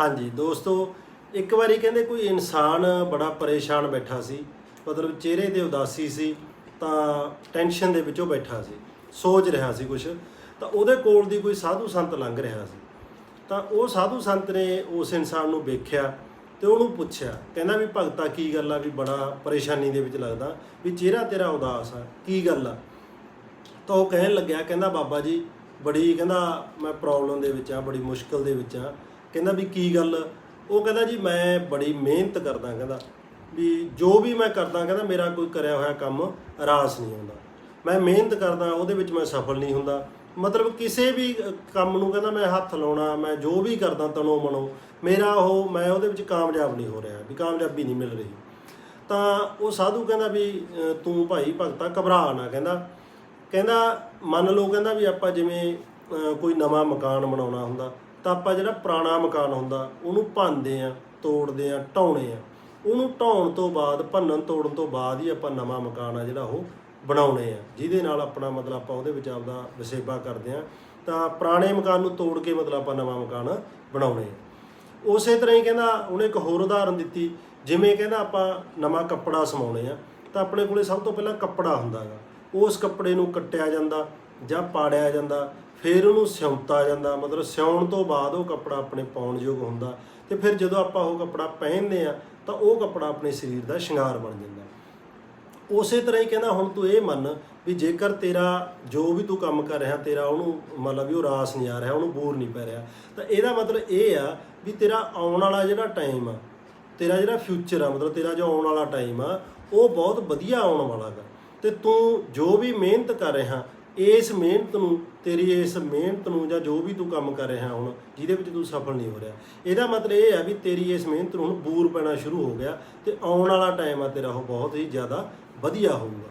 ਹਾਂਜੀ, ਦੋਸਤੋ, ਇੱਕ ਵਾਰੀ ਕਹਿੰਦੇ ਕੋਈ ਇਨਸਾਨ ਬੜਾ ਪਰੇਸ਼ਾਨ ਬੈਠਾ ਸੀ, ਮਤਲਬ ਚਿਹਰੇ ਤੇ ਉਦਾਸੀ ਸੀ, ਤਾਂ ਟੈਨਸ਼ਨ ਦੇ ਵਿੱਚੋਂ ਬੈਠਾ ਸੀ, ਸੋਚ ਰਿਹਾ ਸੀ ਕੁਝ ਤਾਂ ਉਹਦੇ ਕੋਲ ਦੀ ਕੋਈ ਸਾਧੂ ਸੰਤ ਲੰਘ ਰਿਹਾ ਸੀ। ਤਾਂ ਉਹ ਸਾਧੂ ਸੰਤ ਨੇ ਉਸ ਇਨਸਾਨ ਨੂੰ ਵੇਖਿਆ ਤੇ ਉਹਨੂੰ ਪੁੱਛਿਆ, ਕਹਿੰਦਾ ਵੀ ਭਗਤਾ ਕੀ ਗੱਲ ਆ, ਵੀ ਬੜਾ ਪਰੇਸ਼ਾਨੀ ਦੇ ਵਿੱਚ ਲੱਗਦਾ, ਵੀ ਚਿਹਰਾ ਤੇਰਾ ਉਦਾਸ ਆ, ਕੀ ਗੱਲ ਆ? ਤਾਂ ਉਹ ਕਹਿਣ ਲੱਗਿਆ, ਕਹਿੰਦਾ ਬਾਬਾ ਜੀ, ਬੜੀ, ਕਹਿੰਦਾ ਮੈਂ ਪ੍ਰੋਬਲਮ ਦੇ ਵਿੱਚ ਆ, ਬੜੀ ਮੁਸ਼ਕਲ ਦੇ ਵਿੱਚ ਆ ਕਹਿੰਦਾ ਵੀ ਕੀ ਗੱਲ? ਉਹ ਕਹਿੰਦਾ ਜੀ ਮੈਂ ਬੜੀ ਮਿਹਨਤ ਕਰਦਾ ਕਹਿੰਦਾ। ਵੀ ਜੋ ਵੀ ਮੈਂ ਕਰਦਾ ਕਹਿੰਦਾ ਮੇਰਾ ਕੋਈ ਕਰਿਆ ਹੋਇਆ ਕੰਮ ਰਾਸ ਨਹੀਂ ਆਉਂਦਾ ਮੈਂ ਮਿਹਨਤ ਕਰਦਾ, ਉਹਦੇ ਵਿੱਚ ਮੈਂ ਸਫਲ ਨਹੀਂ ਹੁੰਦਾ। ਮਤਲਬ ਕਿਸੇ ਵੀ ਕੰਮ ਨੂੰ ਕਹਿੰਦਾ ਮੈਂ ਹੱਥ ਲਾਉਣਾ, ਮੈਂ ਜੋ ਵੀ ਕਰਦਾ ਤਨੋਂ ਮਨੋਂ ਮੇਰਾ ਉਹ, ਮੈਂ ਉਹਦੇ ਵਿੱਚ ਕਾਮਯਾਬ ਨਹੀਂ ਹੋ ਰਿਹਾ, ਵੀ ਕਾਮਯਾਬੀ ਨਹੀਂ ਮਿਲ ਰਹੀ। ਤਾਂ ਉਹ ਸਾਧੂ ਕਹਿੰਦਾ ਵੀ ਤੂੰ ਭਾਈ ਭਗਤਾ ਘਬਰਾ ਨਾ ਕਹਿੰਦਾ। ਕਹਿੰਦਾ ਮੰਨ ਲਓ ਕਹਿੰਦਾ ਵੀ ਆਪਾਂ ਜਿਵੇਂ ਕੋਈ ਨਵਾਂ ਮਕਾਨ ਬਣਾਉਣਾ ਹੁੰਦਾ ਤਾਂ ਆਪਾਂ ਜਿਹੜਾ ਪੁਰਾਣਾ ਮਕਾਨ ਹੁੰਦਾ, ਉਹਨੂੰ ਭੰਨਦੇ ਆ ਤੋੜਦੇ ਆ ਢਾਉਣੇ ਆ ਉਹਨੂੰ ਢਾਉਣ ਤੋਂ ਬਾਅਦ, ਭੰਨਣ ਤੋੜਨ ਤੋਂ ਬਾਅਦ ਹੀ ਆਪਾਂ ਨਵਾਂ ਮਕਾਨ ਆ ਜਿਹੜਾ ਉਹ ਬਣਾਉਣੇ ਆ ਜਿਹਦੇ ਨਾਲ ਆਪਣਾ ਮਤਲਬ ਆਪਾਂ ਉਹਦੇ ਵਿੱਚ ਆਪਦਾ ਵਸੇਬਾ ਕਰਦੇ ਆ ਤਾਂ ਪੁਰਾਣੇ ਮਕਾਨ ਨੂੰ ਤੋੜ ਕੇ ਮਤਲਬ ਆਪਾਂ ਨਵਾਂ ਮਕਾਨ ਬਣਾਉਣੇ ਆ ਉਸੇ ਤਰ੍ਹਾਂ ਹੀ ਕਹਿੰਦਾ, ਉਹਨੇ ਇੱਕ ਹੋਰ ਉਦਾਹਰਨ ਦਿੱਤੀ। ਜਿਵੇਂ ਕਹਿੰਦਾ ਆਪਾਂ ਨਵਾਂ ਕੱਪੜਾ ਸਮਾਉਣੇ ਆ ਤਾਂ ਆਪਣੇ ਕੋਲੇ ਸਭ ਤੋਂ ਪਹਿਲਾਂ ਕੱਪੜਾ ਹੁੰਦਾ ਗਾ ਉਸ ਕੱਪੜੇ ਨੂੰ ਕੱਟਿਆ ਜਾਂਦਾ ਜਾਂ ਪਾੜਿਆ ਜਾਂਦਾ। ਫਿਰ ਉਹਨੂੰ ਸਿਉਂਤਾ ਜਾਂਦਾ, ਮਤਲਬ ਸਿਉਣ ਤੋਂ ਬਾਅਦ ਉਹ ਕੱਪੜਾ ਆਪਣੇ ਪਾਉਣ ਯੋਗ ਹੁੰਦਾ ਤੇ ਫਿਰ ਜਦੋਂ ਆਪਾਂ ਉਹ ਕੱਪੜਾ ਪਹਿਨਦੇ ਆ ਤਾਂ ਉਹ ਕੱਪੜਾ ਆਪਣੇ ਸਰੀਰ ਦਾ ਸ਼ਿੰਗਾਰ ਬਣ ਜਾਂਦਾ। ਉਸੇ ਤਰ੍ਹਾਂ ਹੀ ਕਹਿੰਦਾ, ਹੁਣ ਤੂੰ ਇਹ ਮੰਨ ਵੀ ਜੇਕਰ ਤੇਰਾ ਜੋ ਵੀ ਤੂੰ ਕੰਮ ਕਰ ਰਿਹਾ, ਤੇਰਾ ਉਹਨੂੰ ਮਤਲਬ ਵੀ ਉਹ ਰਾਸ ਨਹੀਂ ਆ ਰਿਹਾ, ਉਹਨੂੰ ਬੂਰ ਨਹੀਂ ਪੈ ਰਿਹਾ, ਤਾਂ ਇਹਦਾ ਮਤਲਬ ਇਹ ਆ ਵੀ ਤੇਰਾ ਆਉਣ ਵਾਲਾ ਜਿਹੜਾ ਟਾਈਮ ਆ, ਤੇਰਾ ਜਿਹੜਾ ਫਿਊਚਰ ਆ, ਮਤਲਬ ਤੇਰਾ ਜੋ ਆਉਣ ਵਾਲਾ ਟਾਈਮ ਆ, ਉਹ ਬਹੁਤ ਵਧੀਆ ਆਉਣ ਵਾਲਾ ਗਾ। ਤੇ ਤੂੰ ਜੋ ਵੀ ਮਿਹਨਤ ਕਰ ਰਿਹਾ ਇਸ ਮਿਹਨਤ ਨੂੰ, ਤੇਰੀ ਇਸ ਮਿਹਨਤ ਨੂੰ ਜਾਂ ਜੋ ਵੀ ਤੂੰ ਕੰਮ ਕਰ ਰਿਹਾ ਹੁਣ, ਜਿਹਦੇ ਵਿੱਚ ਤੂੰ ਸਫਲ ਨਹੀਂ ਹੋ ਰਿਹਾ। ਇਹਦਾ ਮਤਲਬ ਇਹ ਆ ਵੀ ਤੇਰੀ ਇਸ ਮਿਹਨਤ ਨੂੰ ਹੁਣ ਬੂਰ ਪੈਣਾ ਸ਼ੁਰੂ ਹੋ ਗਿਆ ਤੇ ਆਉਣ ਵਾਲਾ ਟਾਈਮ ਆ ਤੇਰਾ ਉਹ ਬਹੁਤ ਹੀ ਜ਼ਿਆਦਾ ਵਧੀਆ ਹੋਊਗਾ।